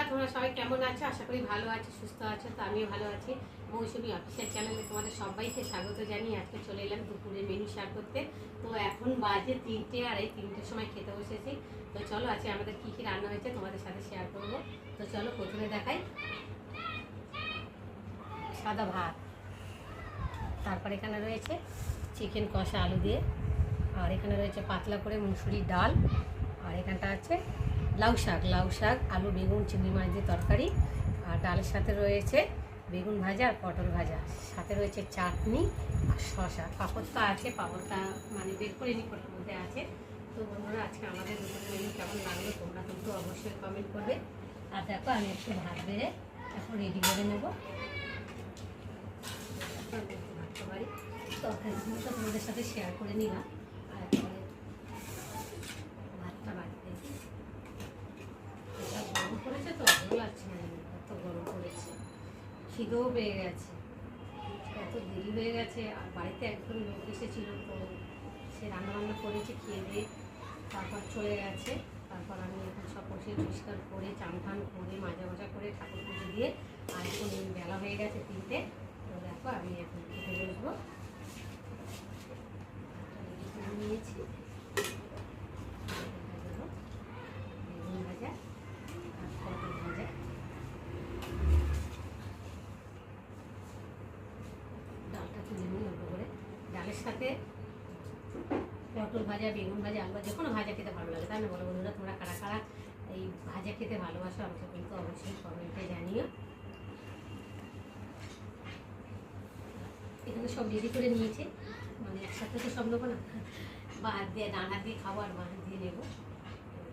বন্ধুরা তোমরা সবাই কেমন আছো? আশা করি ভালো আছো, সুস্থ আছো। তো আমিও ভালো আছি। মৌসুমি অফিসিয়াল চ্যানেলে তোমাদের সবাইকে স্বাগত জানিয়ে আজকে চলে এলাম দুপুরে মেনু শেয়ার করতে। তো এখন বাজে তিনটে আর এই তিনটের সময় খেতে বসেছি। তো চলো, আজকে আমাদের কী কী রান্না হয়েছে তোমাদের সাথে শেয়ার করব। তো চলো, প্রথমে দেখাই। সাদা ভাত। তারপর এখানে রয়েছে চিকেন কষা আলু দিয়ে। আর এখানে রয়েছে পাতলা করে মুসুরির ডাল। আর এখানটা আছে লাউ শাক লাউ শাক, আলু, বেগুন, চিংড়ি মাছ দিয়ে তরকারি, আর ডালের সাথে রয়েছে বেগুন ভাজা আর পটল ভাজা। সাথে রয়েছে চাটনি আর শশা পাঁপড় তো আছে, পাপড়টা মানে বের করে নি কোটার মধ্যে আছে। তো বন্ধুরা, আজকে আমাদের দুপুরের মেনু কেমন লাগল তোমরা কিন্তু অবশ্যই কমেন্ট করবে। আর দেখো, আমি একটু ভাত বেড়ে এখন রেডি করে নেব। তো তোমাদের সাথে শেয়ার করে নিলাম আর একেবারে ভাতটা বাড়িতে এটা গরম পড়েছে তো ভালো লাগছে না এত গরম পড়েছে খিদেও পেয়ে গেছে। এত দেরি হয়ে গেছে। আর বাড়িতে একজন লোক এসেছিল তো সে রান্নাবান্না করেছে, খেয়ে দিয়ে তারপর চলে গেছে। তারপর আমি এখন সব বসে পরিষ্কার করে, চান টান করে, মাজা মাজা করে ঠাকুর পুজো দিয়ে আর এখন বেলা হয়ে গেছে তিনটে। তো দেখো আমি এখন খেতে বসবো ready করে নিয়েছি বেগুন ভাজা আর পটল ভাজা ডালটা তুলে নিই অল্প করে ডালের সাথে পটল ভাজা, বেগুন ভাজা, আলু যে কোনো ভাজা খেতে ভালো লাগে, তাই না বলো বন্ধুরা? তোমরা কারা কারা এই ভাজা খেতে ভালোবাসো আমাকে কিন্তু অবশ্যই কমেন্টে জানিও। এখানে সব রেডি করে নিয়েছি। মানে একসাথে তো সব নেব না। বা দিয়ে দানা দিয়ে খাব আর বাঁ দিয়ে নেব।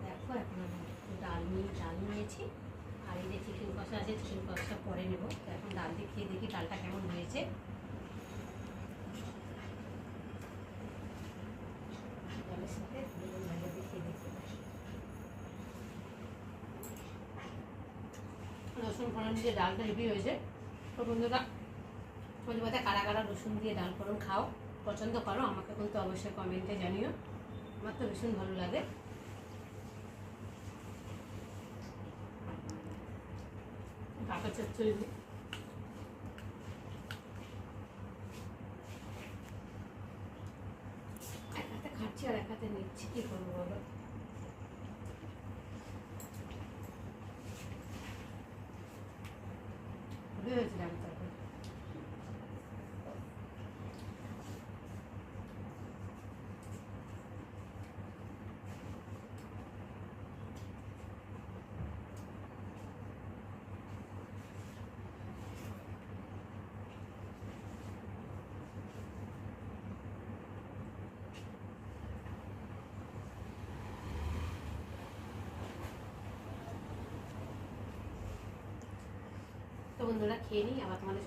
দেখো, এখন ডাল নিয়ে, ডাল নিয়েছি। আর এই যে চিকেন কষা আছে চিকেন কষা পরে নেব। এখন ডাল দিয়ে খেয়ে দেখি ডালটা কেমন হয়েছে। ডালের সাথে বেগুন ভাজা দিয়ে খেয়ে দেখি রসুন ফোড়ন দিয়ে ডালটা হেভি হয়েছে। তো বন্ধুরা তোমাদের মধ্যে কারা কারা রসুন দিয়ে ডাল ফোড়ন খাও, পছন্দ করো, আমাকে কিন্তু অবশ্যই কমেন্টে জানিও। আমার তো ভীষণ ভালো লাগে। কাকা চচ্চড়ি হাতে নিচ্ছি কী করব বলো? হয়েছিল তখন বন্ধুরা খেয়ে নিই আবার তোমাদের